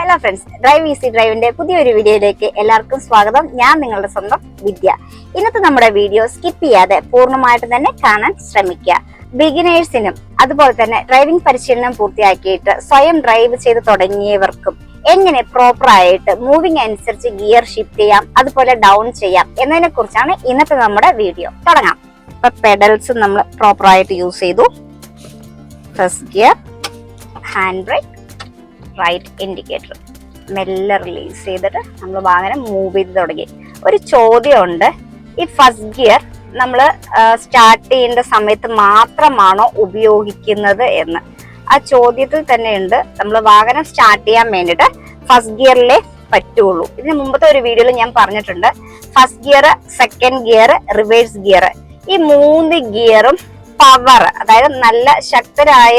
Hello friends drive easy ഡ്രൈവിന്റെ പുതിയൊരു വീഡിയോയിലേക്ക് എല്ലാവർക്കും സ്വാഗതം. ഞാൻ നിങ്ങളുടെ സ്വന്തം വിദ്യ. ഇന്നത്തെ നമ്മുടെ വീഡിയോ സ്കിപ്പ് ചെയ്യാതെ പൂർണമായിട്ട് തന്നെ കാണാൻ ശ്രമിക്കുക. ബിഗിനേഴ്സിനും അതുപോലെ തന്നെ ഡ്രൈവിംഗ് പരിശീലനം പൂർത്തിയാക്കിയിട്ട് സ്വയം ഡ്രൈവ് ചെയ്ത് തുടങ്ങിയവർക്കും എങ്ങനെ പ്രോപ്പർ ആയിട്ട് മൂവിംഗ് അനുസരിച്ച് ഗിയർ ഷിഫ്റ്റ് ചെയ്യാം അതുപോലെ ഡൗൺ ചെയ്യാം എന്നതിനെ കുറിച്ചാണ് ഇന്നത്തെ നമ്മുടെ വീഡിയോ. തുടങ്ങാം. ഇപ്പൊ പെഡൽസ് നമ്മൾ പ്രോപ്പർ ആയിട്ട് യൂസ് ചെയ്തു. First gear hand brake right indicator മെല്ലെ റിലീസ് ചെയ്തിട്ട് നമ്മൾ വാഹനം മൂവ് ചെയ്ത് തുടങ്ങി. ഒരു ചോദ്യമുണ്ട്. ഈ ഫസ്റ്റ് ഗിയർ നമ്മൾ സ്റ്റാർട്ട് ചെയ്യേണ്ട സമയത്ത് മാത്രമാണോ ഉപയോഗിക്കുന്നത് എന്ന്. ആ ചോദ്യത്തിൽ തന്നെയുണ്ട്. നമ്മൾ വാഹനം സ്റ്റാർട്ട് ചെയ്യാൻ വേണ്ടിയിട്ട് ഫസ്റ്റ് ഗിയറിലേ പറ്റുള്ളൂ. ഇതിന് മുമ്പത്തെ ഒരു വീഡിയോയിൽ ഞാൻ പറഞ്ഞിട്ടുണ്ട്. First gear second gear reverse gear ഈ മൂന്ന് ഗിയറും പവർ അതായത് നല്ല ശക്തരായ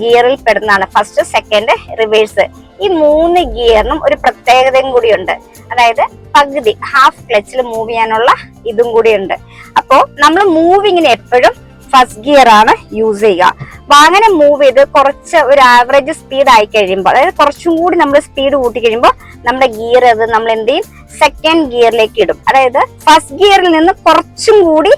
ഗിയറിൽ പെടുന്നതാണ്. ഫസ്റ്റ് സെക്കൻഡ് റിവേഴ്സ് ഈ മൂന്ന് ഗിയറിനും ഒരു പ്രത്യേകതയും കൂടിയുണ്ട്. അതായത് പകുതി ഹാഫ് ക്ലച്ചിൽ മൂവ് ചെയ്യാനുള്ള ഇതും കൂടിയുണ്ട്. അപ്പോ നമ്മൾ മൂവിങ്ങിന് എപ്പോഴും ഫസ്റ്റ് ഗിയർ ആണ് യൂസ് ചെയ്യുക. വാഹനം മൂവ് ചെയ്ത് കുറച്ച് ഒരു ആവറേജ് സ്പീഡ് ആയി കഴിയുമ്പോൾ അതായത് കുറച്ചും കൂടി നമ്മൾ സ്പീഡ് കൂട്ടി കഴിയുമ്പോൾ നമ്മുടെ ഗിയർ അത് നമ്മൾ എന്ത് ചെയ്യും? സെക്കൻഡ് ഗിയറിലേക്ക് ഇടും. അതായത് ഫസ്റ്റ് ഗിയറിൽ നിന്ന് കുറച്ചും കൂടി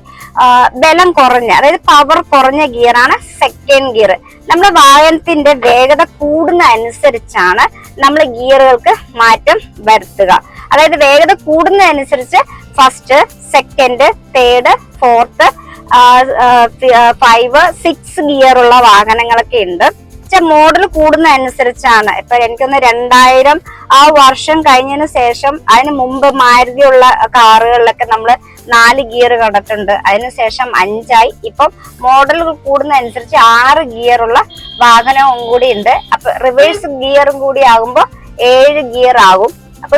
ബലം കുറഞ്ഞ അതായത് പവർ കുറഞ്ഞ ഗിയറാണ് സെക്കൻഡ് ഗിയർ നമ്മുടെ വാഹനത്തിന്റെ വേഗത കൂടുന്ന അനുസരിച്ചാണ് നമ്മൾ ഗിയറുകൾക്ക് മാറ്റം വരുത്തുക. അതായത് വേഗത കൂടുന്നതനുസരിച്ച് first second third fourth five six gear ഉള്ള വാഹനങ്ങളൊക്കെ ഉണ്ട്. പക്ഷെ മോഡൽ കൂടുന്ന അനുസരിച്ചാണ് ഇപ്പൊ എനിക്കൊന്ന് രണ്ടായിരം ആ വർഷം കഴിഞ്ഞതിന് ശേഷം അതിന് മുമ്പ് മാരുതിയുള്ള കാറുകളിലൊക്കെ നമ്മൾ നാല് ഗിയർ കണ്ടിട്ടുണ്ട്. അതിനുശേഷം അഞ്ചായി. ഇപ്പം മോഡൽ കൂടുന്നതനുസരിച്ച് ആറ് ഗിയർ ഉള്ള വാഹനവും കൂടി ഉണ്ട്. അപ്പൊ റിവേഴ്സ് ഗിയറും കൂടി ആകുമ്പോൾ ഏഴ് ഗിയർ ആകും. അപ്പൊ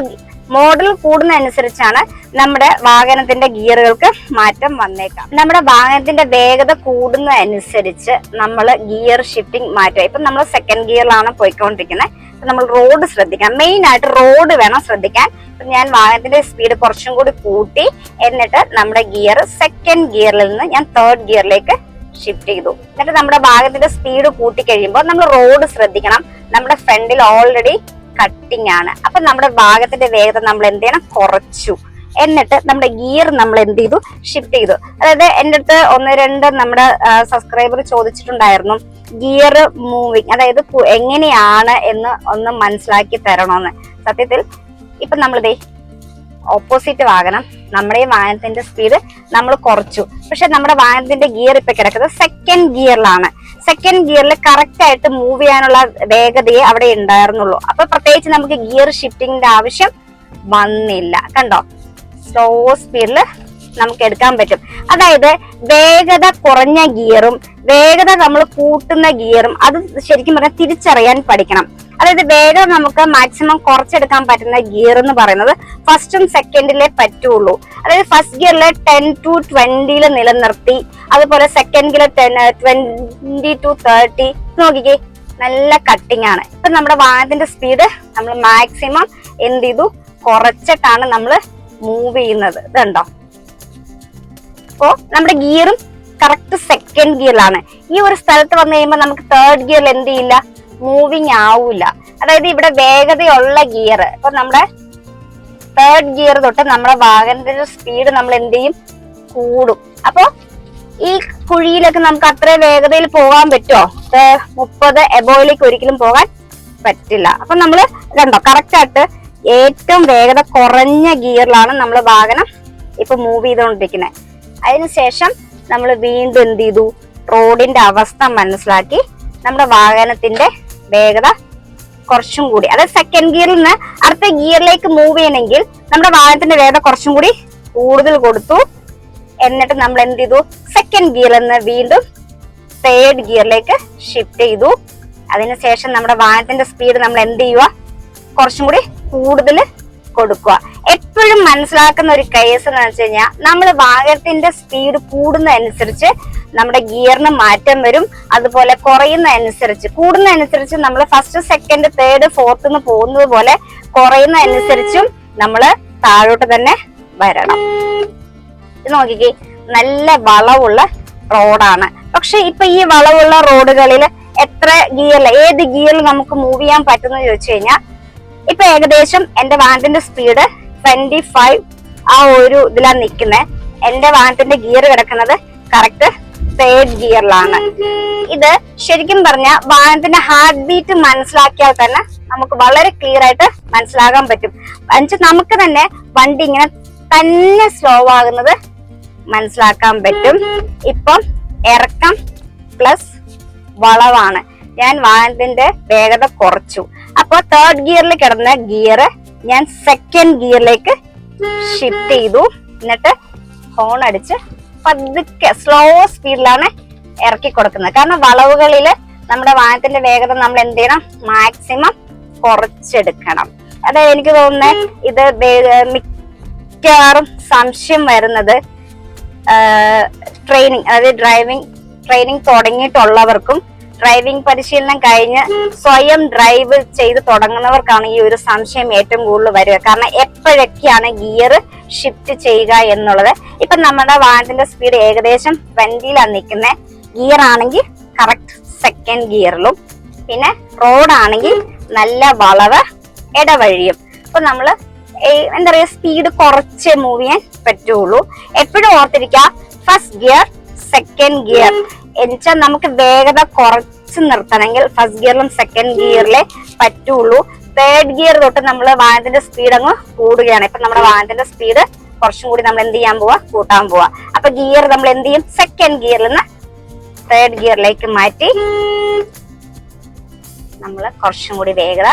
മോഡൽ കൂടുന്നതനുസരിച്ചാണ് നമ്മുടെ വാഹനത്തിന്റെ ഗിയറുകൾക്ക് മാറ്റം വന്നേക്കാം. നമ്മുടെ വാഹനത്തിന്റെ വേഗത കൂടുന്നതനുസരിച്ച് നമ്മൾ ഗിയർ ഷിഫ്റ്റിംഗ് മാറ്റുക. ഇപ്പൊ നമ്മൾ സെക്കൻഡ് ഗിയറിലാണ് പോയിക്കൊണ്ടിരിക്കുന്നത്. നമ്മൾ റോഡ് ശ്രദ്ധിക്കാം മെയിൻ ആയിട്ട് റോഡ് വേണം ശ്രദ്ധിക്കാൻ. ഞാൻ വാഹനത്തിന്റെ സ്പീഡ് കുറച്ചും കൂടി കൂട്ടി എന്നിട്ട് നമ്മുടെ ഗിയർ സെക്കൻഡ് ഗിയറിൽ നിന്ന് ഞാൻ തേർഡ് ഗിയറിലേക്ക് ഷിഫ്റ്റ് ചെയ്തു. എന്നിട്ട് നമ്മുടെ വാഹനത്തിന്റെ സ്പീഡ് കൂട്ടി കഴിയുമ്പോൾ നമ്മൾ റോഡ് ശ്രദ്ധിക്കണം. നമ്മുടെ ഫ്രണ്ടിൽ ഓൾറെഡി കട്ടിങ് ആണ്. അപ്പൊ നമ്മുടെ ഭാഗത്തിന്റെ വേഗത നമ്മൾ എന്ത് ചെയ്യണം? കുറച്ചു. എന്നിട്ട് നമ്മുടെ ഗിയർ നമ്മൾ എന്ത് ചെയ്തു? ഷിഫ്റ്റ് ചെയ്തു. അതായത് എന്റെ അടുത്ത് ഒന്ന് രണ്ട് നമ്മുടെ സബ്സ്ക്രൈബർ ചോദിച്ചിട്ടുണ്ടായിരുന്നു ഗിയർ മൂവിങ് അതായത് എങ്ങനെയാണ് എന്ന് ഒന്ന് മനസ്സിലാക്കി തരണമെന്ന് സത്യത്തിൽ ഇപ്പൊ നമ്മളിതേ ഓപ്പോസിറ്റ് വാഹനം നമ്മുടെ ഈ വാഹനത്തിന്റെ സ്പീഡ് നമ്മൾ കുറച്ചു. പക്ഷെ നമ്മുടെ വാഹനത്തിന്റെ ഗിയർ ഇപ്പൊ കിടക്കുന്നത് സെക്കൻഡ് ഗിയറിലാണ് സെക്കൻഡ് ഗിയറിൽ കറക്റ്റ് ആയിട്ട് മൂവ് ചെയ്യാനുള്ള വേഗതയെ അവിടെ ഉണ്ടായിരുന്നുള്ളൂ. അപ്പൊ പ്രത്യേകിച്ച് നമുക്ക് ഗിയർ ഷിഫ്റ്റിംഗിന്റെ ആവശ്യം വന്നില്ല. കണ്ടോ? സ്ലോ സ്പീഡിൽ നമുക്ക് എടുക്കാൻ പറ്റും. അതായത് വേഗത കുറഞ്ഞ ഗിയറും വേഗത നമ്മൾ കൂട്ടുന്ന ഗിയറും അത് ശരിക്കും പറഞ്ഞാൽ തിരിച്ചറിയാൻ പഠിക്കണം. അതായത് വേഗത നമുക്ക് മാക്സിമം കുറച്ചെടുക്കാൻ പറ്റുന്ന ഗിയർ എന്ന് പറയുന്നത് ഫസ്റ്റും സെക്കൻഡിലെ പറ്റുള്ളൂ. അതായത് ഫസ്റ്റ് ഗിയറിൽ ടെൻ ടു ട്വന്റിയിൽ നിലനിർത്തി അതുപോലെ second gear ten twenty to thirty നോക്കിക്കേ നല്ല കട്ടിങ് ആണ്. ഇപ്പൊ നമ്മുടെ വാഹനത്തിന്റെ സ്പീഡ് നമ്മൾ മാക്സിമം എന്ത് ചെയ്തു? കുറച്ചിട്ടാണ് നമ്മൾ മൂവ് ചെയ്യുന്നത്. ഇതുണ്ടോ? അപ്പോ നമ്മുടെ ഗിയറും കറക്റ്റ് സെക്കൻഡ് ഗിയറിലാണ്. ഈ ഒരു സ്ഥലത്ത് വന്നു കഴിയുമ്പോൾ നമുക്ക് തേർഡ് ഗിയറിൽ എന്ത് ചെയ്യില്ല? മൂവിങ് ആവൂല. അതായത് ഇവിടെ വേഗതയുള്ള ഗിയർ ഇപ്പൊ നമ്മുടെ തേർഡ് ഗിയർ തൊട്ട് നമ്മുടെ വാഹനത്തിന്റെ സ്പീഡ് നമ്മൾ എന്ത് ചെയ്യും? കൂടും. അപ്പോ ഈ കുഴിയിലൊക്കെ നമുക്ക് അത്ര വേഗതയിൽ പോകാൻ പറ്റുമോ മുപ്പത് എബോയിലേക്ക് ഒരിക്കലും പോകാൻ പറ്റില്ല. അപ്പൊ നമ്മൾ കണ്ടോ കറക്റ്റ് ആയിട്ട് ഏറ്റവും വേഗത കുറഞ്ഞ ഗിയറിലാണ് നമ്മൾ വാഹനം ഇപ്പൊ മൂവ് ചെയ്തുകൊണ്ടിരിക്കുന്നത് അതിനുശേഷം നമ്മൾ വീണ്ടും എന്ത് ചെയ്തു? റോഡിന്റെ അവസ്ഥ മനസ്സിലാക്കി നമ്മുടെ വാഹനത്തിന്റെ വേഗത കുറച്ചും കൂടി. അതായത് സെക്കൻഡ് ഗിയറിൽ നിന്ന് അടുത്ത ഗിയറിലേക്ക് മൂവ് ചെയ്യണമെങ്കിൽ നമ്മുടെ വാഹനത്തിന്റെ വേഗത കുറച്ചും കൂടി കൂടുതൽ കൊടുത്തു. എന്നിട്ട് നമ്മൾ എന്ത് ചെയ്തു? സെക്കൻഡ് ഗിയറിൽ നിന്ന് വീണ്ടും തേർഡ് ഗിയറിലേക്ക് ഷിഫ്റ്റ് ചെയ്തു. അതിനുശേഷം നമ്മുടെ വാഹനത്തിന്റെ സ്പീഡ് നമ്മൾ എന്ത് ചെയ്യുക? കുറച്ചും കൂടി കൂടുതൽ കൊടുക്കുക. എപ്പോഴും മനസ്സിലാക്കുന്ന ഒരു കേസ് എന്ന് വെച്ച് കഴിഞ്ഞാൽ നമ്മൾ വാഹനത്തിന്റെ സ്പീഡ് കൂടുന്നതനുസരിച്ച് നമ്മുടെ ഗിയറിന് മാറ്റം വരും. അതുപോലെ കുറയുന്നതനുസരിച്ച് കൂടുന്നതനുസരിച്ച് നമ്മൾ ഫസ്റ്റ് സെക്കൻഡ് തേർഡ് ഫോർത്ത് എന്ന് പോകുന്നത് പോലെ കുറയുന്നതനുസരിച്ചും നമ്മൾ താഴോട്ട് തന്നെ വരണം. നോക്കിക്കേ നല്ല വളവുള്ള റോഡാണ്. പക്ഷെ ഇപ്പൊ ഈ വളവുള്ള റോഡുകളിൽ എത്ര ഗിയറിൽ ഏത് ഗിയറിൽ നമുക്ക് മൂവ് ചെയ്യാൻ പറ്റുന്ന ചോദിച്ചു കഴിഞ്ഞാൽ ഇപ്പൊ ഏകദേശം എന്റെ വാഹനത്തിന്റെ സ്പീഡ് ട്വന്റി ഫൈവ് ആ ഒരു ഇതിലാണ് നിൽക്കുന്നത് എന്റെ വാഹനത്തിന്റെ ഗിയർ കിടക്കുന്നത് കറക്റ്റ് തേർഡ് ഗിയറിലാണ്. ഇത് ശരിക്കും പറഞ്ഞ വാഹനത്തിന്റെ ഹാർട്ട് ബീറ്റ് മനസ്സിലാക്കിയാൽ തന്നെ നമുക്ക് വളരെ ക്ലിയർ ആയിട്ട് മനസ്സിലാകാൻ പറ്റും. എന്നുവെച്ചാൽ നമുക്ക് തന്നെ വണ്ടി ഇങ്ങനെ തന്നെ സ്ലോ ആകുന്നത് മനസ്സിലാക്കാൻ പറ്റും. ഇപ്പം ഇറക്കം പ്ലസ് വളവാണ്. ഞാൻ വാഹനത്തിന്റെ വേഗത കുറച്ചു. അപ്പൊ തേർഡ് ഗിയറിൽ കിടന്ന ഗിയർ ഞാൻ സെക്കൻഡ് ഗിയറിലേക്ക് ഷിഫ്റ്റ് ചെയ്തു. എന്നിട്ട് ഹോൺ അടിച്ച് പതുക്കെ സ്ലോ സ്പീഡിലാണ് ഇറക്കി കൊടുക്കുന്നത്. കാരണം വളവുകളിൽ നമ്മുടെ വാഹനത്തിന്റെ വേഗത നമ്മൾ എന്ത് ചെയ്യണം? മാക്സിമം കുറച്ചെടുക്കണം. അതായത് എനിക്ക് തോന്നുന്നത് ഇത് മിക്കവാറും സംശയം വരുന്നത് ട്രെയിനിങ് അതായത് ഡ്രൈവിംഗ് ട്രെയിനിങ് തുടങ്ങിയിട്ടുള്ളവർക്കും ഡ്രൈവിംഗ് പരിശീലനം കഴിഞ്ഞ് സ്വയം ഡ്രൈവ് ചെയ്ത് തുടങ്ങുന്നവർക്കാണ് ഈ ഒരു സംശയം ഏറ്റവും കൂടുതൽ വരിക. കാരണം എപ്പോഴൊക്കെയാണ് ഗിയർ ഷിഫ്റ്റ് ചെയ്യുക എന്നുള്ളത്. ഇപ്പൊ നമ്മുടെ വാഹനത്തിന്റെ സ്പീഡ് ഏകദേശം ട്വന്റിയിലാണ് നിൽക്കുന്നത് ഗിയർ ആണെങ്കിൽ കറക്റ്റ് സെക്കൻഡ് ഗിയറിലും പിന്നെ റോഡ് ആണെങ്കിൽ നല്ല വളവ് ഇടവഴിയും. അപ്പൊ നമ്മൾ എന്താ പറയാ സ്പീഡ് കുറച്ച് മൂവ് ചെയ്യാൻ പറ്റുള്ളൂ. എപ്പോഴും ഓർത്തിരിക്കുക ഫസ്റ്റ് ഗിയർ സെക്കൻഡ് ഗിയർ എന്നുവെച്ചാൽ നമുക്ക് വേഗത കുറച്ച് നിർത്തണമെങ്കിൽ ഫസ്റ്റ് ഗിയറിലും സെക്കൻഡ് ഗിയറിലെ പറ്റുള്ളൂ. തേർഡ് ഗിയർ തൊട്ട് നമ്മൾ വാഹനത്തിന്റെ സ്പീഡ് അങ്ങ് കൂടുകയാണ്. ഇപ്പൊ നമ്മുടെ വാഹനത്തിന്റെ സ്പീഡ് കുറച്ചും കൂടി നമ്മൾ എന്ത് ചെയ്യാൻ പോവാ? കൂട്ടാൻ പോവാ. അപ്പൊ ഗിയർ നമ്മൾ എന്ത് ചെയ്യും? സെക്കൻഡ് ഗിയറിൽ നിന്ന് തേർഡ് ഗിയറിലേക്ക് മാറ്റി നമ്മൾ കുറച്ചും കൂടി വേഗത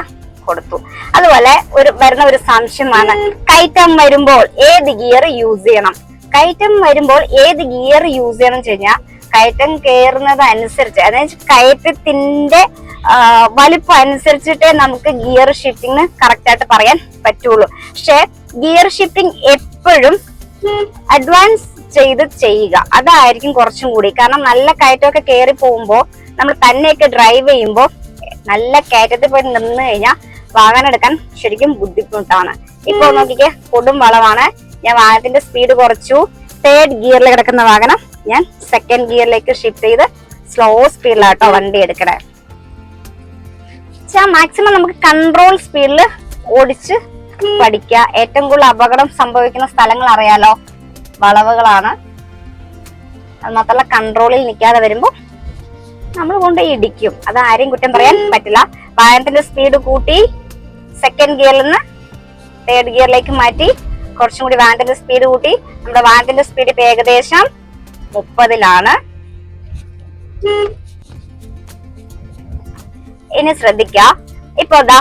കൊടുത്തു. അതുപോലെ ഒരു വരുന്ന ഒരു സംശയമാണ്. കയറ്റം വരുമ്പോൾ ഏത് ഗിയർ യൂസ് ചെയ്യണം? കയറ്റം വരുമ്പോൾ ഏത് ഗിയർ യൂസ് ചെയ്യണം എന്ന് വെച്ച് കഴിഞ്ഞാൽ കയറ്റം കയറുന്നത് അനുസരിച്ച് അതായത് കയറ്റത്തിന്റെ വലിപ്പം അനുസരിച്ചിട്ടേ നമുക്ക് ഗിയർ ഷിഫ്റ്റിംഗ് കറക്റ്റ് ആയിട്ട് പറയാൻ പറ്റുള്ളൂ. പക്ഷെ ഗിയർ ഷിഫ്റ്റിംഗ് എപ്പോഴും അഡ്വാൻസ് ചെയ്ത് ചെയ്യുക. അതായിരിക്കും കുറച്ചും കൂടി. കാരണം നല്ല കയറ്റമൊക്കെ കയറി പോകുമ്പോൾ നമ്മൾ തന്നെയൊക്കെ ഡ്രൈവ് ചെയ്യുമ്പോൾ നല്ല കയറ്റത്തിൽ പോയി നിന്ന് കഴിഞ്ഞാൽ വാഹനം എടുക്കാൻ ശരിക്കും ബുദ്ധിമുട്ടാണ്. ഇപ്പൊ നോക്കിക്കേ കൊടും വളവാണ് ഞാൻ വാഹനത്തിന്റെ സ്പീഡ് കുറച്ചു. തേർഡ് ഗിയറിൽ കിടക്കുന്ന വാഹനം ഞാൻ സെക്കൻഡ് ഗിയറിലേക്ക് ഷിഫ്റ്റ് ചെയ്ത് സ്ലോ സ്പീഡിലാട്ടോ വണ്ടി എടുക്കണേ. മാക്സിമം നമുക്ക് കൺട്രോൾ സ്പീഡിൽ ഓടിച്ച് പഠിക്കുക ഏറ്റവും കൂടുതൽ അപകടം സംഭവിക്കുന്ന സ്ഥലങ്ങൾ അറിയാലോ? വളവുകളാണ്. അത് മാത്രമല്ല കൺട്രോളിൽ നിൽക്കാതെ വരുമ്പോൾ നമ്മൾ കൊണ്ട് ഇടിക്കും. അത് ആരെയും കുറ്റം പറയാൻ പറ്റില്ല. വാഹനത്തിന്റെ സ്പീഡ് കൂട്ടി സെക്കൻഡ് ഗിയറിൽ നിന്ന് തേർഡ് ഗിയറിലേക്ക് മാറ്റി കുറച്ചും കൂടി വാൻഡിന്റെ സ്പീഡ് കൂട്ടി. നമ്മുടെ വാൻഡിന്റെ സ്പീഡ് ഇപ്പൊ ഏകദേശം മുപ്പതിലാണ്. ഇനി ശ്രദ്ധിക്ക. ഇപ്പൊ എന്താ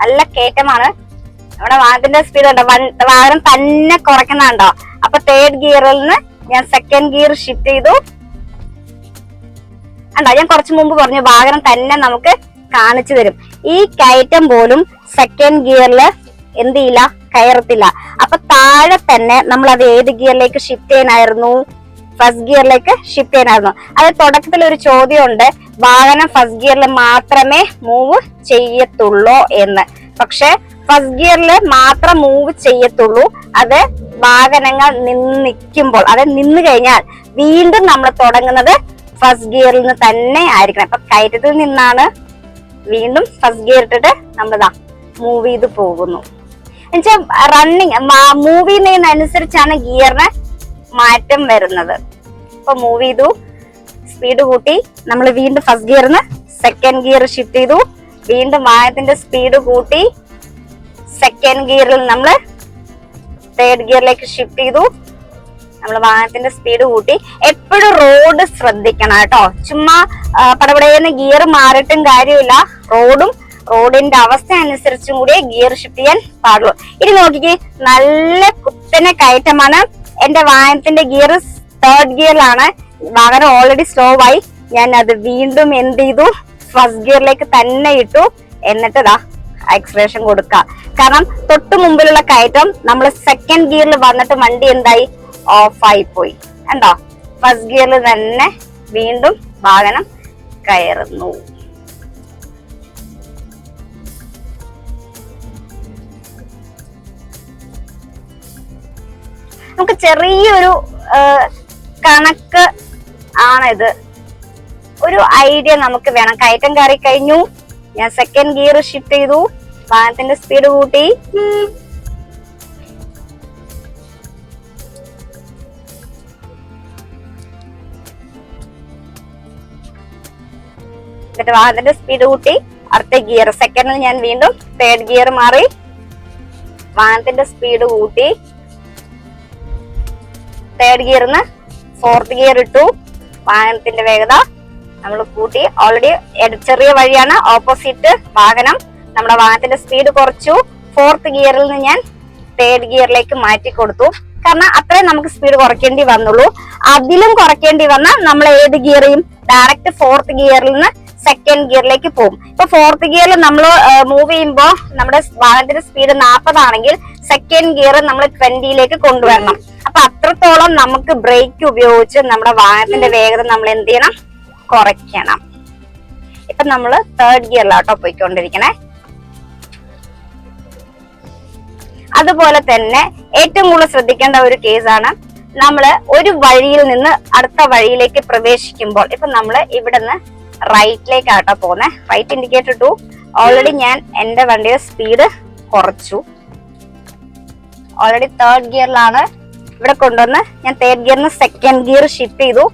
നല്ല കയറ്റമാണ്. നമ്മുടെ വാഹനത്തിന്റെ സ്പീഡ് ഉണ്ടോ വാഹനം തന്നെ കുറയ്ക്കുന്നുണ്ടോ? അപ്പൊ തേർഡ് ഗിയറിൽ നിന്ന് ഞാൻ സെക്കൻഡ് ഗിയർ ഷിഫ്റ്റ് ചെയ്തു. ഉണ്ടോ ഞാൻ കുറച്ചു മുമ്പ് പറഞ്ഞു വാഹനം തന്നെ നമുക്ക് കാണിച്ചു തരും. ഈ കയറ്റം പോലും സെക്കൻഡ് ഗിയറിൽ എന്ത് ചെയ്യില്ല? കയറത്തില്ല. അപ്പൊ താഴെ തന്നെ നമ്മൾ അത് ഏത് ഗിയറിലേക്ക് ഷിഫ്റ്റ് ചെയ്യാനായിരുന്നു? ഫസ്റ്റ് ഗിയറിലേക്ക് ഷിഫ്റ്റ് ചെയ്യാനായിരുന്നു. അത് തുടക്കത്തിൽ ഒരു ചോദ്യമുണ്ട്. വാഹനം ഫസ്റ്റ് ഗിയറിൽ മാത്രമേ മൂവ് ചെയ്യത്തുള്ളൂ എന്ന്. പക്ഷെ ഫസ്റ്റ് ഗിയറിൽ മാത്രം മൂവ് ചെയ്യത്തുള്ളൂ. അത് വാഹനങ്ങൾ നിന്ന് നിൽക്കുമ്പോൾ അത് നിന്ന് കഴിഞ്ഞാൽ വീണ്ടും നമ്മൾ തുടങ്ങുന്നത് ഫസ്റ്റ് ഗിയറിൽ നിന്ന് തന്നെ ആയിരിക്കണം. അപ്പൊ കയറ്റത്തിൽ നിന്നാണ് വീണ്ടും ഫസ്റ്റ് ഗിയർ ഇട്ടിട്ട് നമ്മളിതാ മൂവ് ചെയ്ത് പോകുന്നു. എന്നുവെച്ചാൽ റണ്ണിങ് മൂവ് ചെയ്യുന്നതിനനുസരിച്ചാണ് ഗിയറിന് മാറ്റം വരുന്നത്. ഇപ്പൊ മൂവ് ചെയ്തു സ്പീഡ് കൂട്ടി നമ്മൾ വീണ്ടും ഫസ്റ്റ് ഗിയറിന് സെക്കൻഡ് ഗിയർ ഷിഫ്റ്റ് ചെയ്തു വീണ്ടും വാഹനത്തിന്റെ സ്പീഡ് കൂട്ടി സെക്കൻഡ് ഗിയറിൽ നമ്മൾ തേർഡ് ഗിയറിലേക്ക് ഷിഫ്റ്റ് ചെയ്തു നമ്മൾ വാഹനത്തിന്റെ സ്പീഡ് കൂട്ടി. എപ്പോഴും റോഡ് ശ്രദ്ധിക്കണം കേട്ടോ. ചുമ്മാ പടപടയെന്ന് ഗിയർ മാറിയിട്ടും കാര്യമില്ല. റോഡും റോഡിന്റെ അവസ്ഥ അനുസരിച്ചും കൂടി ഗിയർ ഷിഫ്റ്റ് ചെയ്യാൻ പാടുള്ളൂ. ഇനി നോക്കിക്കേ നല്ല കുത്തനെ കയറ്റമാണ്. എന്റെ വാഹനത്തിന്റെ ഗിയർ തേർഡ് ഗിയറിലാണ് വാഹനം ഓൾറെഡി സ്ലോ ആയി. ഞാൻ അത് വീണ്ടും എന്ത് ചെയ്തു? ഫസ്റ്റ് ഗിയറിലേക്ക് തന്നെ ഇട്ടു. എന്നിട്ട് ഇതാ എക്സ്പ്രഷൻ കൊടുക്കുക. കാരണം തൊട്ടു മുമ്പിലുള്ള കയറ്റം നമ്മൾ സെക്കൻഡ് ഗിയറിൽ വന്നിട്ട് വണ്ടി എന്തായി? ഓഫായി പോയി. എന്താ ഫസ്റ്റ് ഗിയറിൽ തന്നെ വീണ്ടും വാഹനം കയറുന്നു. നമുക്ക് ചെറിയൊരു കണക്ക് ആണിത്. ഒരു ഐഡിയ നമുക്ക് വേണം. കയറ്റം കയറി കഴിഞ്ഞു. ഞാൻ സെക്കൻഡ് ഗിയർ ഷിഫ്റ്റ് ചെയ്തു. വാഹനത്തിന്റെ സ്പീഡ് കൂട്ടി. എന്നിട്ട് വാഹനത്തിന്റെ സ്പീഡ് കൂട്ടി. അടുത്ത ഗിയർ സെക്കൻഡിൽ ഞാൻ വീണ്ടും തേർഡ് ഗിയർ മാറി. വാഹനത്തിന്റെ സ്പീഡ് കൂട്ടി. തേർഡ് ഗിയറിന്ന് ഫോർത്ത് ഗിയർ ഇട്ടു. വാഹനത്തിന്റെ വേഗത നമ്മൾ കൂട്ടി. ഓൾറെഡി ചെറിയ വഴിയാണ്. ഓപ്പോസിറ്റ് വാഹനം നമ്മുടെ വാഹനത്തിന്റെ സ്പീഡ് കുറച്ചു. ഫോർത്ത് ഗിയറിൽ നിന്ന് ഞാൻ തേർഡ് ഗിയറിലേക്ക് മാറ്റി കൊടുത്തു. കാരണം അത്രയും നമുക്ക് സ്പീഡ് കുറയ്ക്കേണ്ടി വന്നുള്ളൂ. അതിലും കുറയ്ക്കേണ്ടി വന്നാൽ നമ്മൾ ഏത് ഗിയറെയും ഡയറക്റ്റ് ഫോർത്ത് ഗിയറിൽ നിന്ന് സെക്കൻഡ് ഗിയറിലേക്ക് പോകും. ഇപ്പൊ ഫോർത്ത് ഗിയറിൽ നമ്മൾ മൂവ് ചെയ്യുമ്പോൾ നമ്മുടെ വാഹനത്തിന്റെ സ്പീഡ് നാൽപ്പതാണെങ്കിൽ സെക്കൻഡ് ഗിയർ നമ്മൾ ട്വന്റിയിലേക്ക് കൊണ്ടുവരണം. അപ്പൊ അത്രത്തോളം നമുക്ക് ബ്രേക്ക് ഉപയോഗിച്ച് നമ്മുടെ വാഹനത്തിന്റെ വേഗത നമ്മൾ എന്ത് ചെയ്യണം? കുറയ്ക്കണം. ഇപ്പൊ നമ്മൾ തേർഡ് ഗിയറിലാട്ടോ പോയിക്കൊണ്ടിരിക്കണേ. അതുപോലെ തന്നെ ഏറ്റവും കൂടുതൽ ശ്രദ്ധിക്കേണ്ട ഒരു കേസാണ് നമ്മൾ ഒരു വഴിയിൽ നിന്ന് അടുത്ത വഴിയിലേക്ക് പ്രവേശിക്കുമ്പോൾ ഇപ്പൊ നമ്മൾ ഇവിടുന്ന് റൈറ്റിലേക്കാട്ടോ പോകുന്നത് റൈറ്റ് ഇൻഡിക്കേറ്റർ ടു ഓൾറെഡി ഞാൻ എന്റെ വണ്ടിയുടെ സ്പീഡ് കുറച്ചു. ഓൾറെഡി തേർഡ് ഗിയറിലാണ് ഇവിടെ കൊണ്ടുവന്ന് ഞാൻ തേർഡ് ഗിയറിന് സെക്കൻഡ് ഗിയർ ഷിഫ്റ്റ് ചെയ്തു.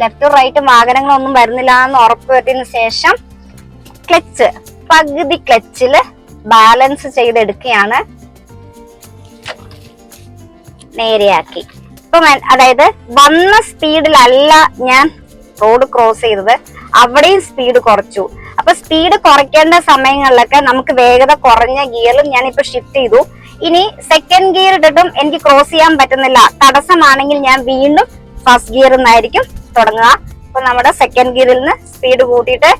ലെഫ്റ്റും റൈറ്റും വാഹനങ്ങളൊന്നും വരുന്നില്ല എന്ന് ഉറപ്പ് വരുത്തിയതിനു ശേഷം ക്ലച്ച് പകുതി ക്ലച്ചിൽ ബാലൻസ് ചെയ്തെടുക്കുകയാണ്. നേരെയാക്കി. ഇപ്പൊ അതായത് വന്ന സ്പീഡിലല്ല ഞാൻ റോഡ് ക്രോസ് ചെയ്തത്. അവിടെയും സ്പീഡ് കുറച്ചു. അപ്പൊ സ്പീഡ് കുറയ്ക്കേണ്ട സമയങ്ങളിലൊക്കെ നമുക്ക് വേഗത കുറഞ്ഞ ഗിയറിൽ ഞാൻ ഇപ്പൊ ഷിഫ്റ്റ് ചെയ്തു. ഇനി സെക്കൻഡ് ഗിയർ ഇട്ടിട്ടും എനിക്ക് ക്രോസ് ചെയ്യാൻ പറ്റുന്നില്ല. തടസ്സമാണെങ്കിൽ ഞാൻ വീണ്ടും ഫസ്റ്റ് ഗിയറിൽ നിന്നായിരിക്കും തുടങ്ങുക. അപ്പൊ നമ്മുടെ സെക്കൻഡ് ഗിയറിൽ നിന്ന് സ്പീഡ് കൂട്ടിയിട്ട്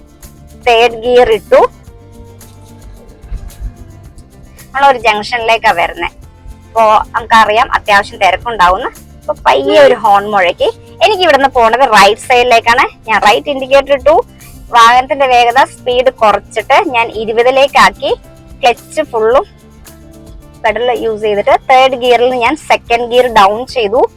തേർഡ് ഗിയർ ഇട്ടു. നമ്മളൊരു ജംഗ്ഷനിലേക്കാണ് വരുന്നത് അപ്പോ നമുക്കറിയാം അത്യാവശ്യം തിരക്കുണ്ടാവുന്ന. അപ്പൊ പയ്യെ ഒരു ഹോൺ മുഴക്കി. എനിക്ക് ഇവിടുന്ന് പോണത് റൈറ്റ് സൈഡിലേക്കാണ് ഞാൻ റൈറ്റ് ഇൻഡിക്കേറ്റർ ഇട്ടു. വാഹനത്തിന്റെ വേഗത സ്പീഡ് കുറച്ചിട്ട് ഞാൻ ഇരുപതിലേക്കാക്കി. ക്ലച്ച് ഫുള്ളും പെഡൽ യൂസ് ചെയ്തിട്ട് തേർഡ് ഗിയറിൽ ഞാൻ സെക്കൻഡ് ഗിയർ ഡൗൺ ചെയ്തു.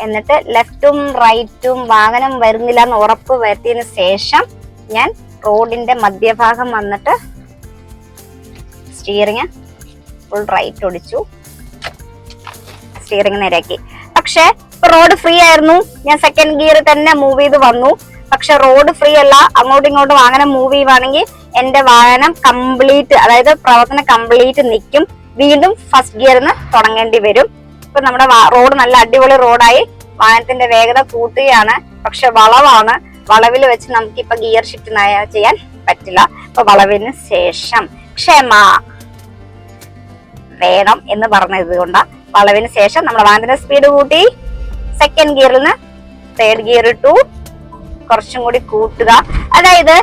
എന്നിട്ട് ലെഫ്റ്റും റൈറ്റും വാഹനം വരുന്നില്ല എന്ന് ഉറപ്പ് വരുത്തിയതിന് ശേഷം ഞാൻ റോഡിന്റെ മധ്യഭാഗം വന്നിട്ട് സ്റ്റിയറിങ് ഫുൾ റൈറ്റ് ഒടിച്ചു. സ്റ്റിയറിങ് നേരാക്കി. പക്ഷെ റോഡ് ഫ്രീ ആയിരുന്നു. ഞാൻ സെക്കൻഡ് ഗിയർ തന്നെ മൂവ് ചെയ്ത് വന്നു. പക്ഷെ റോഡ് ഫ്രീ അല്ല. അങ്ങോട്ടും ഇങ്ങോട്ടും വാഹനം മൂവ് ചെയ്യുവാണെങ്കിൽ എന്റെ വാഹനം കംപ്ലീറ്റ് അതായത് പ്രവർത്തനം കംപ്ലീറ്റ് നിൽക്കും. വീണ്ടും ഫസ്റ്റ് ഗിയറിന് തുടങ്ങേണ്ടി വരും. ഇപ്പൊ നമ്മുടെ റോഡ് നല്ല അടിപൊളി റോഡായി വാഹനത്തിന്റെ വേഗത കൂട്ടുകയാണ്. പക്ഷെ വളവാണ്. വളവിൽ വെച്ച് നമുക്ക് ഇപ്പൊ ഗിയർ ഷിഫ്റ്റ് ചെയ്യാൻ പറ്റില്ല. ഇപ്പൊ വളവിന് ശേഷം. ക്ഷമ വേണം എന്ന് പറഞ്ഞത് കൊണ്ടാ. വളവിന് ശേഷം നമ്മുടെ വാഹനത്തിന്റെ സ്പീഡ് കൂട്ടി. സെക്കൻഡ് ഗിയറിൽ നിന്ന് തേർഡ് ഗിയർ ഇട്ടു. കുറച്ചും കൂടി കൂട്ടുക. അതായത്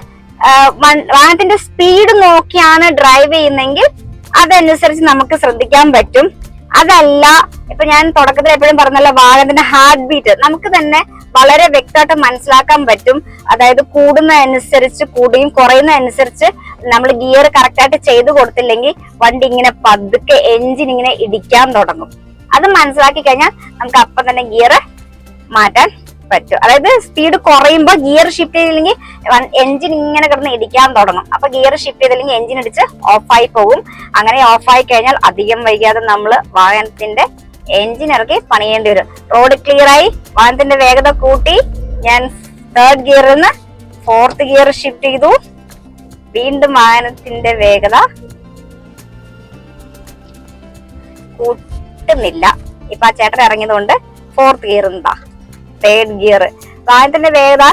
വാഹനത്തിന്റെ സ്പീഡ് നോക്കിയാണ് ഡ്രൈവ് ചെയ്യുന്നെങ്കിൽ അതനുസരിച്ച് നമുക്ക് ശ്രദ്ധിക്കാൻ പറ്റും. അതല്ല ഇപ്പൊ ഞാൻ തുടക്കത്തിൽ എപ്പോഴും പറഞ്ഞല്ലോ വാഹനത്തിന്റെ ഹാർട്ട് ബീറ്റ് നമുക്ക് തന്നെ വളരെ വ്യക്തമായിട്ട് മനസ്സിലാക്കാൻ പറ്റും. അതായത് കൂടുന്നതനുസരിച്ച് കൂടുകയും കുറയുന്നതനുസരിച്ച് നമ്മൾ ഗിയർ കറക്റ്റായിട്ട് ചെയ്തു കൊടുത്തില്ലെങ്കിൽ വണ്ടി ഇങ്ങനെ പതുക്കെ എഞ്ചിൻ ഇങ്ങനെ ഇടിക്കാൻ തുടങ്ങും. അത് മനസ്സിലാക്കി കഴിഞ്ഞാൽ നമുക്ക് അപ്പം തന്നെ ഗിയർ മാറ്റാൻ പറ്റും. അതായത് സ്പീഡ് കുറയുമ്പോൾ ഗിയർ ഷിഫ്റ്റ് ചെയ്തില്ലെങ്കിൽ എഞ്ചിൻ ഇങ്ങനെ കിടന്ന് ഇടിക്കാൻ തുടങ്ങും. അപ്പൊ ഗിയർ ഷിഫ്റ്റ് ചെയ്തില്ലെങ്കിൽ എഞ്ചിൻ ഇടിച്ച് ഓഫായി പോകും. അങ്ങനെ ഓഫായി കഴിഞ്ഞാൽ അധികം വൈകാതെ നമ്മൾ വാഹനത്തിന്റെ എഞ്ചിൻ ഇറക്കി പണിയേണ്ടി വരും. റോഡ് ക്ലിയർ ആയി. വാഹനത്തിന്റെ വേഗത കൂട്ടി. ഞാൻ തേർഡ് ഗിയറിൽ നിന്ന് ഫോർത്ത് ഗിയർ ഷിഫ്റ്റ് ചെയ്തു. വീണ്ടും വാഹനത്തിന്റെ വേഗത കൂട്ടുന്നില്ല. ഇപ്പൊ ആ ചേട്ടൻ ഇറങ്ങിയതുകൊണ്ട് ഫോർത്ത് ഗിയർ എന്താ തേർഡ് ഗിയർ വാഹനത്തിന്റെ വേഗത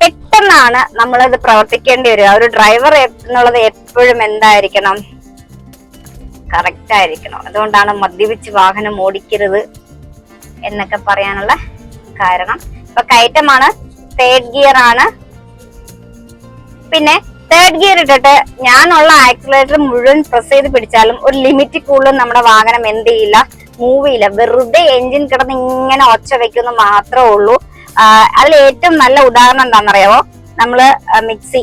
പെട്ടെന്നാണ് നമ്മളത് പ്രവർത്തിക്കേണ്ടി വരിക. ഒരു ഡ്രൈവർ എന്നുള്ളത് എപ്പോഴും എന്തായിരിക്കണം? കറക്റ്റ് ആയിരിക്കണം. അതുകൊണ്ടാണ് മദ്യപിച്ച് വാഹനം ഓടിക്കരുത് എന്നൊക്കെ പറയാനുള്ള കാരണം. ഇപ്പൊ കയറ്റമാണ്. തേർഡ് ഗിയർ ആണ്. പിന്നെ തേർഡ് ഗിയർ ഇട്ടിട്ട് ഞാനുള്ള ആക്സിലേറ്റർ മുഴുവൻ പ്രസ് ചെയ്ത് പിടിച്ചാലും ഒരു ലിമിറ്റ് കൂടുതൽ നമ്മുടെ വാഹനം എന്ത് ചെയ്യില്ല. മൂവ് ചെയ്യില്ല വെറുതെ എഞ്ചിൻ കിടന്ന് ഇങ്ങനെ ഒച്ച വെക്കുന്നു മാത്രമേ ഉള്ളൂ. അതിൽ ഏറ്റവും നല്ല ഉദാഹരണം എന്താണെന്നറിയാമോ നമ്മൾ മിക്സി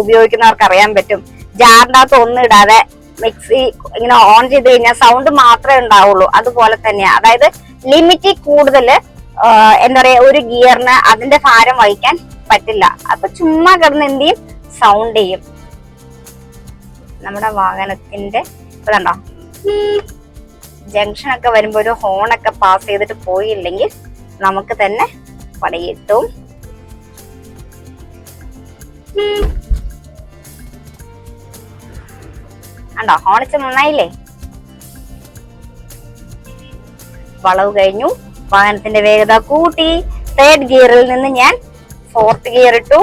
ഉപയോഗിക്കുന്നവർക്ക് അറിയാൻ പറ്റും. ജാറിന്റെ അകത്ത് ഒന്നും ഇടാതെ മിക്സി ഇങ്ങനെ ഓൺ ചെയ്ത് കഴിഞ്ഞാൽ സൗണ്ട് മാത്രമേ ഉണ്ടാവുള്ളൂ. അതുപോലെ തന്നെയാ. അതായത് ലിമിറ്റിൽ കൂടുതൽ എന്താ പറയാ ഒരു ഗിയറിന് അതിന്റെ ഭാരം വഹിക്കാൻ പറ്റില്ല. അപ്പൊ ചുമ്മാ കിടന്ന് എന്ത് ചെയ്യും? സൗണ്ട് ചെയ്യും. നമ്മുടെ വാഹനത്തിന്റെ ഇതുണ്ടോ ജംഗ്ഷൻ ഒക്കെ വരുമ്പോൾ ഒരു ഹോണൊക്കെ പാസ് ചെയ്തിട്ട് പോയില്ലെങ്കിൽ നമുക്ക് തന്നെ പണിയിട്ടും ണ്ടോ ഹോണിച്ച് നന്നായില്ലേ? വളവ് കഴിഞ്ഞു. വാഹനത്തിന്റെ വേഗത കൂട്ടി. തേർഡ് ഗിയറിൽ നിന്ന് ഞാൻ ഫോർത്ത് ഗിയർ ഇട്ടു.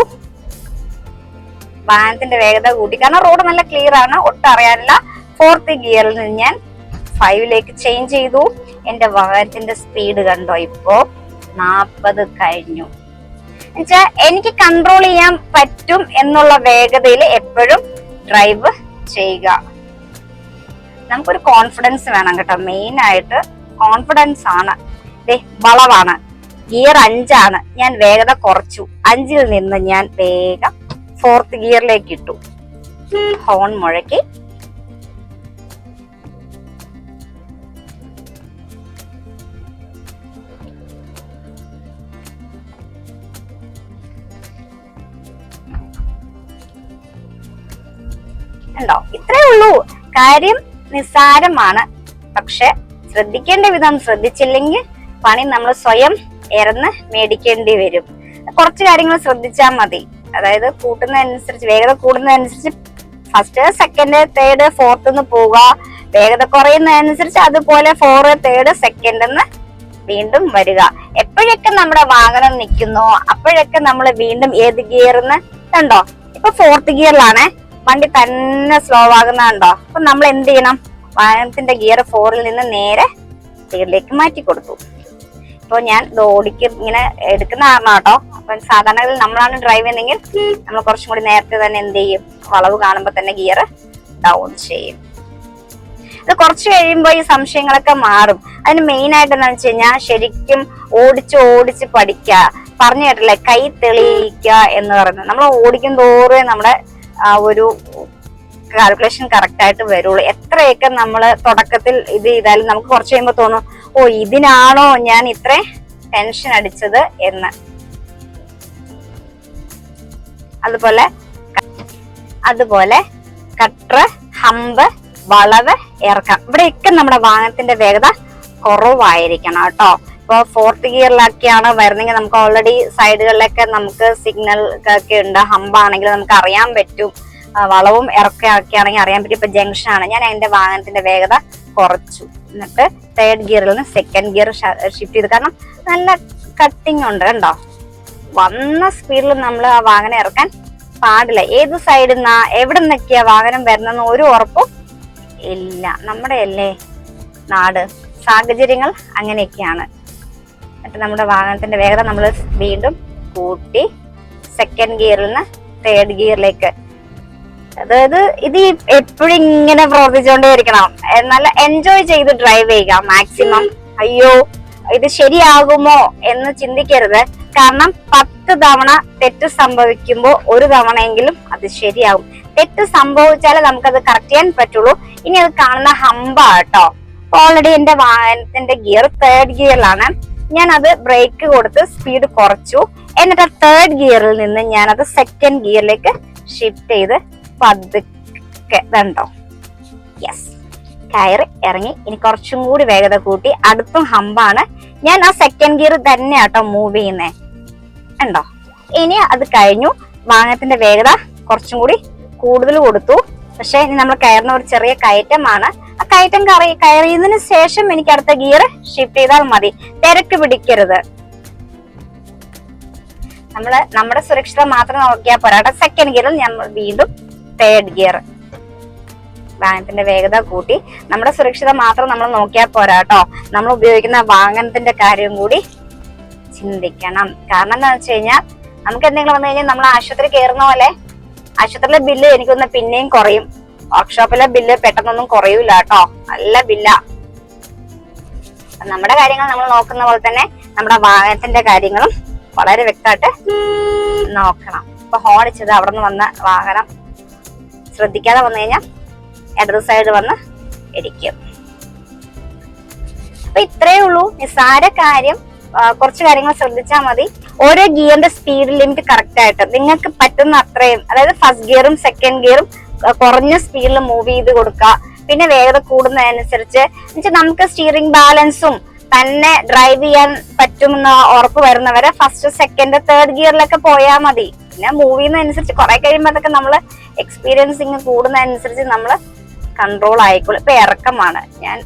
വാഹനത്തിന്റെ വേഗത കൂട്ടി. കാരണം റോഡ് നല്ല ക്ലിയർ ആണ്. ഒട്ടും അറിയാനില്ല. ഫോർത്ത് ഗിയറിൽ നിന്ന് ഞാൻ ഫൈവിലേക്ക് ചേഞ്ച് ചെയ്തു. എന്റെ വാഹനത്തിന്റെ സ്പീഡ് കണ്ടോ ഇപ്പോ? നാപ്പത് കഴിഞ്ഞു. എന്നുവെച്ചാ എനിക്ക് കൺട്രോൾ ചെയ്യാൻ പറ്റും എന്നുള്ള വേഗതയിൽ എപ്പോഴും ഡ്രൈവ് ചെയ്യുക. നമുക്കൊരു കോൺഫിഡൻസ് വേണം കേട്ടോ. മെയിൻ ആയിട്ട് കോൺഫിഡൻസ് ആണ്. വളവാണ്. ഗിയർ അഞ്ചാണ്. ഞാൻ വേഗത കുറച്ചു. അഞ്ചിൽ നിന്ന് ഞാൻ വേഗം ഫോർത്ത് ഗിയറിലേക്ക് ഇട്ടു. ഹോൺ മുഴക്കി. ഉണ്ടോ ഇത്രേ ഉള്ളൂ. കാര്യം നിസ്സാരമാണ്. പക്ഷെ ശ്രദ്ധിക്കേണ്ട വിധം ശ്രദ്ധിച്ചില്ലെങ്കിൽ പണി നമ്മൾ സ്വയം ഇറന്ന് മേടിക്കേണ്ടി വരും. കുറച്ച് കാര്യങ്ങൾ ശ്രദ്ധിച്ചാൽ മതി. അതായത് കൂട്ടുന്നതനുസരിച്ച് വേഗത കൂടുന്നതനുസരിച്ച് ഫസ്റ്റ് സെക്കൻഡ് തേർഡ് ഫോർത്ത് എന്ന് പോവുക. വേഗത കുറയുന്നതനുസരിച്ച് അതുപോലെ ഫോർ തേർഡ് സെക്കൻഡ് എന്ന് വീണ്ടും വരിക. എപ്പോഴൊക്കെ നമ്മുടെ വാഹനം നിൽക്കുന്നോ അപ്പോഴൊക്കെ നമ്മൾ വീണ്ടും ഏത് ഗിയർന്ന് കണ്ടോ? ഇപ്പൊ ഫോർത്ത് ഗിയറിലാണേ വണ്ടി തന്നെ സ്ലോ ആകുന്നുണ്ടോ? അപ്പൊ നമ്മൾ എന്ത് ചെയ്യണം? വാഹനത്തിന്റെ ഗിയർ ഫോറിൽ നിന്ന് നേരെ ഗിയറിലേക്ക് മാറ്റി കൊടുത്തു. ഇപ്പൊ ഞാൻ ഓടിക്ക് ഇങ്ങനെ എടുക്കുന്ന കാരണം കേട്ടോ. അപ്പൊ സാധാരണ നമ്മളാണ് ഡ്രൈവ് ചെയ്യുന്നെങ്കിൽ നമ്മൾ കുറച്ചും കൂടി നേരത്തെ തന്നെ എന്ത് ചെയ്യും? വളവ് കാണുമ്പോൾ തന്നെ ഗിയർ ഡൗൺ ചെയ്യും. ഇത് കുറച്ച് കഴിയുമ്പോൾ ഈ സംശയങ്ങളൊക്കെ മാറും. അതിന് മെയിൻ ആയിട്ട് എന്താണെന്ന് വെച്ച് കഴിഞ്ഞാൽ ശരിക്കും ഓടിച്ച് ഓടിച്ച് പഠിക്കുക പറഞ്ഞു കേട്ടില്ലേ? കൈ തെളിയിക്കുക എന്ന് പറയുന്നത്. നമ്മൾ ഓടിക്കും തോറും നമ്മുടെ ആ ഒരു കാൽക്കുലേഷൻ കറക്റ്റ് ആയിട്ട് വരുള്ളൂ. എത്രയൊക്കെ നമ്മൾ തുടക്കത്തിൽ ഇത് ചെയ്താലും നമുക്ക് കുറച്ച് കഴിയുമ്പോൾ തോന്നും ഓ ഇതിനാണോ ഞാൻ ഇത്ര ടെൻഷൻ അടിച്ചത്? എന്ന്. അതുപോലെ അതുപോലെ കട്ടർ ഹമ്പ് വളവ് ഇറക്കാം ഇവിടെയൊക്കെ നമ്മുടെ വാഹനത്തിന്റെ വേഗത കുറവായിരിക്കണം കേട്ടോ. ഇപ്പൊ ഫോർത്ത് ഗിയറിലൊക്കെയാണ് വരുന്നെങ്കിൽ നമുക്ക് ഓൾറെഡി സൈഡുകളിലൊക്കെ നമുക്ക് സിഗ്നൽ ഒക്കെ ഉണ്ട്. ഹമ്പാണെങ്കിൽ നമുക്ക് അറിയാൻ പറ്റും. വളവും ഇറക്കമൊക്കെ ആണെങ്കിൽ അറിയാൻ പറ്റും. ഇപ്പൊ ജംഗ്ഷൻ ആണ്. ഞാൻ എന്റെ വാഹനത്തിന്റെ വേഗത കുറച്ചു. എന്നിട്ട് തേർഡ് ഗിയറിൽ നിന്ന് സെക്കൻഡ് ഗിയർ ഷിഫ്റ്റ് ചെയ്തു. കാരണം നല്ല കട്ടിങ് ഉണ്ട് കണ്ടോ? വന്ന സ്പീഡിൽ നമ്മൾ ആ വാഹനം ഇറക്കാൻ പാടില്ല. ഏത് സൈഡിൽ നിന്നാ എവിടെ നിന്നൊക്കെയാ വാഹനം വരുന്നെന്ന് ഒരു ഉറപ്പും ഇല്ല. നമ്മുടെ അല്ലേ നാട്. സാഹചര്യങ്ങൾ അങ്ങനെയൊക്കെയാണ്. എന്നിട്ട് നമ്മുടെ വാഹനത്തിന്റെ വേഗത നമ്മൾ വീണ്ടും കൂട്ടി സെക്കൻഡ് ഗിയറിൽ നിന്ന് തേർഡ് ഗിയറിലേക്ക് അതായത് ഇത് എപ്പോഴും ഇങ്ങനെ പ്രവർത്തിച്ചുകൊണ്ടേയിരിക്കണം. നല്ല എൻജോയ് ചെയ്ത് ഡ്രൈവ് ചെയ്യുക മാക്സിമം അയ്യോ ഇത് ശരിയാകുമോ എന്ന് ചിന്തിക്കരുത്. കാരണം പത്ത് തവണ തെറ്റ് സംഭവിക്കുമ്പോൾ ഒരു തവണയെങ്കിലും അത് ശരിയാകും. തെറ്റ് സംഭവിച്ചാലേ നമുക്കത് കറക്റ്റ് ചെയ്യാൻ പറ്റുള്ളൂ. ഇനി അത് കാണുന്ന ഹമ്പാ കേട്ടോ. ഓൾറെഡി എന്റെ വാഹനത്തിന്റെ ഗിയർ തേർഡ് ഗിയറിലാണ് ഞാൻ അത് ബ്രേക്ക് കൊടുത്ത് സ്പീഡ് കുറച്ചു. എന്നിട്ട് തേർഡ് ഗിയറിൽ നിന്ന് ഞാൻ അത് സെക്കൻഡ് ഗിയറിലേക്ക് ഷിഫ്റ്റ് ചെയ്ത് പതുക്കെ ഇതുണ്ടോ? യെസ് കയറി ഇറങ്ങി. ഇനി കുറച്ചും കൂടി വേഗത കൂട്ടി. അടുത്തും ഹമ്പാണ് ഞാൻ ആ സെക്കൻഡ് ഗിയർ തന്നെ ആട്ടോ മൂവ് ചെയ്യുന്നേ. ഉണ്ടോ? ഇനി അത് കഴിഞ്ഞു. വാഹനത്തിന്റെ വേഗത കുറച്ചും കൂടി കൂടുതൽ കൊടുത്തു. പക്ഷെ ഇനി നമ്മൾ കയറുന്ന ഒരു ചെറിയ കയറ്റമാണ്. ആ കയറ്റം കറി കയറിയതിനു ശേഷം എനിക്ക് അടുത്ത ഗിയർ ഷിഫ്റ്റ് ചെയ്താൽ മതി. തിരക്ക് പിടിക്കരുത്. നമ്മൾ നമ്മുടെ സുരക്ഷിത മാത്രം നോക്കിയാൽ പോരാ. സെക്കൻഡ് ഗിയറിൽ നമ്മൾ വീണ്ടും തേർഡ് ഗിയർ വാഹനത്തിന്റെ വേഗത കൂട്ടി. നമ്മുടെ സുരക്ഷിത മാത്രം നമ്മൾ നോക്കിയാൽ പോരാട്ടോ നമ്മൾ ഉപയോഗിക്കുന്ന വാഹനത്തിന്റെ കാര്യം കൂടി ചിന്തിക്കണം. കാരണം എന്താണെന്ന് വെച്ച് കഴിഞ്ഞാൽ നമുക്ക് എന്തെങ്കിലും വന്നു കഴിഞ്ഞാൽ നമ്മൾ ആശുപത്രി കയറുന്ന പോലെ ആശുപത്രിയിലെ ബില്ല് എനിക്കൊന്ന് പിന്നെയും കുറയും. വർക്ക്ഷോപ്പിലെ ബില്ല് പെട്ടെന്നൊന്നും കുറയൂല കേട്ടോ നല്ല ബില്ലാ. നമ്മുടെ കാര്യങ്ങൾ നമ്മൾ നോക്കുന്ന പോലെ തന്നെ നമ്മുടെ വാഹനത്തിന്റെ കാര്യങ്ങളും വളരെ വ്യക്തമായിട്ട് നോക്കണം. ഇപ്പൊ ഹോണിച്ചത് അവിടെ നിന്ന് വന്ന വാഹനം ശ്രദ്ധിക്കാതെ വന്നു കഴിഞ്ഞാൽ ഇടത് സൈഡ് വന്ന് ഇടിക്കും അപ്പൊ ഇത്രയേ ഉള്ളൂ. നിസ്സാര കാര്യം. കുറച്ച് കാര്യങ്ങൾ ശ്രദ്ധിച്ചാൽ മതി. ഓരോ ഗിയറിന്റെ സ്പീഡ് ലിമിറ്റ് കറക്റ്റ് ആയിട്ട് നിങ്ങൾക്ക് പറ്റുന്ന അത്രയും അതായത് ഫസ്റ്റ് ഗിയറും സെക്കൻഡ് ഗിയറും കുറഞ്ഞ സ്പീഡിൽ മൂവ് ചെയ്ത് കൊടുക്കുക പിന്നെ വേഗത കൂടുന്നതനുസരിച്ച് എന്നുവെച്ചാൽ നമുക്ക് സ്റ്റിയറിംഗ് ബാലൻസും തന്നെ ഡ്രൈവ് ചെയ്യാൻ പറ്റുമെന്ന് ഉറപ്പ് വരുന്നവരെ ഫസ്റ്റ് സെക്കൻഡ് തേർഡ് ഗിയറിലൊക്കെ പോയാൽ മതി. പിന്നെ മൂവ് ചെയ്യുന്നതനുസരിച്ച് കുറെ കഴിയുമ്പോൾ അതൊക്കെ നമ്മൾ എക്സ്പീരിയൻസിങ് കൂടുന്നതനുസരിച്ച് നമ്മൾ കൺട്രോൾ ആയിക്കോളും. ഇപ്പൊ ഇറക്കമാണ്. ഞാൻ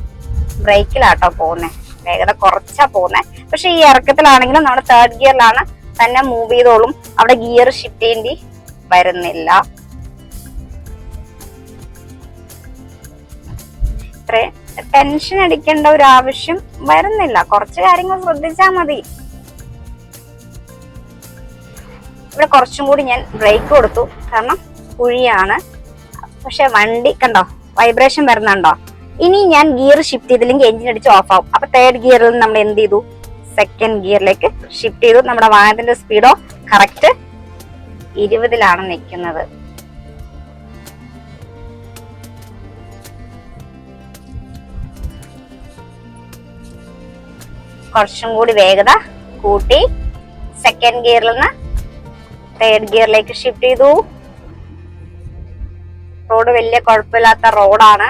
ബ്രേക്കിലാട്ടോ പോകുന്നത് വേഗത കുറച്ചാ പോകുന്നത് പക്ഷെ ഈ ഇറക്കത്തിലാണെങ്കിലും നമ്മുടെ തേർഡ് ഗിയറിലാണ് തന്നെ മൂവ് ചെയ്തോളും. അവിടെ ഗിയർ ഷിഫ്റ്റ് ചെയ്യേണ്ടി വരുന്നില്ല. ടെൻഷൻ അടിക്കേണ്ട ഒരു ആവശ്യം വരുന്നില്ല. കുറച്ച് കാര്യങ്ങൾ ശ്രദ്ധിച്ചാൽ മതി. ഇവിടെ കുറച്ചും കൂടി ഞാൻ ബ്രേക്ക് കൊടുത്തു. കാരണം കുഴിയാണ്. പക്ഷെ വണ്ടി കണ്ടോ? വൈബ്രേഷൻ വരുന്നുണ്ടോ? ഇനി ഞാൻ ഗിയർ ഷിഫ്റ്റ് ചെയ്തില്ലെങ്കിൽ എഞ്ചിൻ അടിച്ച് ഓഫ് ആവും. അപ്പൊ തേർഡ് ഗിയറിൽ നമ്മൾ എന്ത് ചെയ്തു? സെക്കൻഡ് ഗിയറിലേക്ക് ഷിഫ്റ്റ് ചെയ്തു. നമ്മുടെ വാഹനത്തിന്റെ സ്പീഡോ കറക്റ്റ് ഇരുപതിലാണ് നിൽക്കുന്നത്. കുറച്ചും കൂടി വേഗത കൂട്ടി സെക്കൻഡ് ഗിയറിൽ നിന്ന് തേർഡ് ഗിയറിലേക്ക് ഷിഫ്റ്റ് ചെയ്തു. റോഡ് വലിയ കുഴപ്പമില്ലാത്ത റോഡാണ്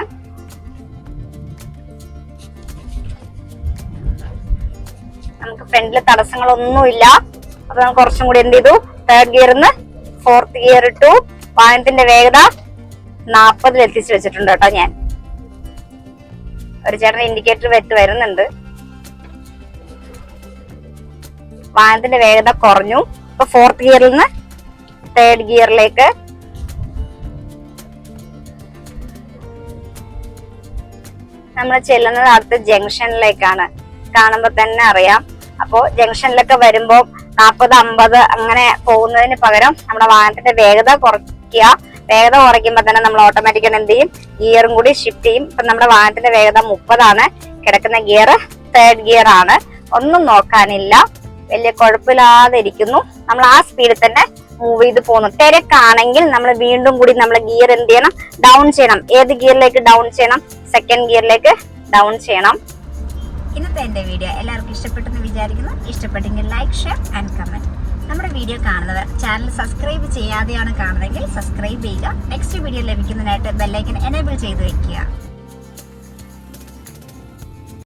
ഫ്രണ്ടിൽ തടസ്സങ്ങളൊന്നുമില്ല. അപ്പൊ നമുക്ക് കുറച്ചും കൂടി എന്ത് ചെയ്തു? തേർഡ് ഗിയറിൽ നിന്ന് ഫോർത്ത് ഗിയർ ഇട്ടു. വാഹനത്തിന്റെ വേഗത നാപ്പതിൽ എത്തിച്ചു വെച്ചിട്ടുണ്ട് കേട്ടോ ഞാൻ. ഒരു ചേട്ടൻ ഇൻഡിക്കേറ്റർ വെറ്റ് വരുന്നുണ്ട്. വാഹനത്തിന്റെ വേഗത കുറഞ്ഞു. ഇപ്പൊ ഫോർത്ത് ഗിയറിൽ നിന്ന് തേർഡ് ഗിയറിലേക്ക് നമ്മൾ ചെല്ലുന്നത് അടുത്ത ജംഗ്ഷനിലേക്കാണ് കാണുമ്പോൾ തന്നെ അറിയാം. അപ്പോ ജംഗ്ഷനിലൊക്കെ വരുമ്പോൾ നാൽപ്പത് അമ്പത് അങ്ങനെ പോകുന്നതിന് പകരം നമ്മുടെ വാഹനത്തിന്റെ വേഗത കുറയ്ക്കുക. വേഗത കുറയ്ക്കുമ്പോൾ തന്നെ നമ്മൾ ഓട്ടോമാറ്റിക്കാണ് എന്ത് ചെയ്യും? ഗിയറും കൂടി ഷിഫ്റ്റ് ചെയ്യും. ഇപ്പൊ നമ്മുടെ വാഹനത്തിന്റെ വേഗത മുപ്പതാണ്. കിടക്കുന്ന ഗിയർ തേർഡ് ഗിയർ ആണ്. ഒന്നും നോക്കാനില്ല. വലിയ കുഴപ്പമില്ലാതെ ഇരിക്കുന്നു. നമ്മൾ ആ സ്പീഡിൽ തന്നെ മൂവ് ചെയ്ത് പോകുന്നു. തിരക്കാണെങ്കിൽ നമ്മൾ വീണ്ടും കൂടി നമ്മൾ ഗിയർ എന്ത് ചെയ്യണം? ഡൗൺ ചെയ്യണം. ഏത് ഗിയറിലേക്ക് ഡൗൺ ചെയ്യണം? സെക്കൻഡ് ഗിയറിലേക്ക് ഡൗൺ ചെയ്യണം. ഇന്നത്തെ എന്റെ വീഡിയോ എല്ലാവർക്കും ഇഷ്ടപ്പെട്ടെന്ന് വിചാരിക്കുന്നു. ഇഷ്ടപ്പെട്ടെങ്കിൽ ലൈക്ക് ഷെയർ ആൻഡ് കമന്റ് നമ്മുടെ വീഡിയോ കാണുന്നവർ ചാനൽ സബ്സ്ക്രൈബ് ചെയ്യാതെയാണ് കാണുന്നതെങ്കിൽ സബ്സ്ക്രൈബ് ചെയ്യുക. നെക്സ്റ്റ് വീഡിയോ ലഭിക്കുന്നതിനായിട്ട് ബെല്ലൈക്കൻ എനേബിൾ ചെയ്ത് വെക്കുക.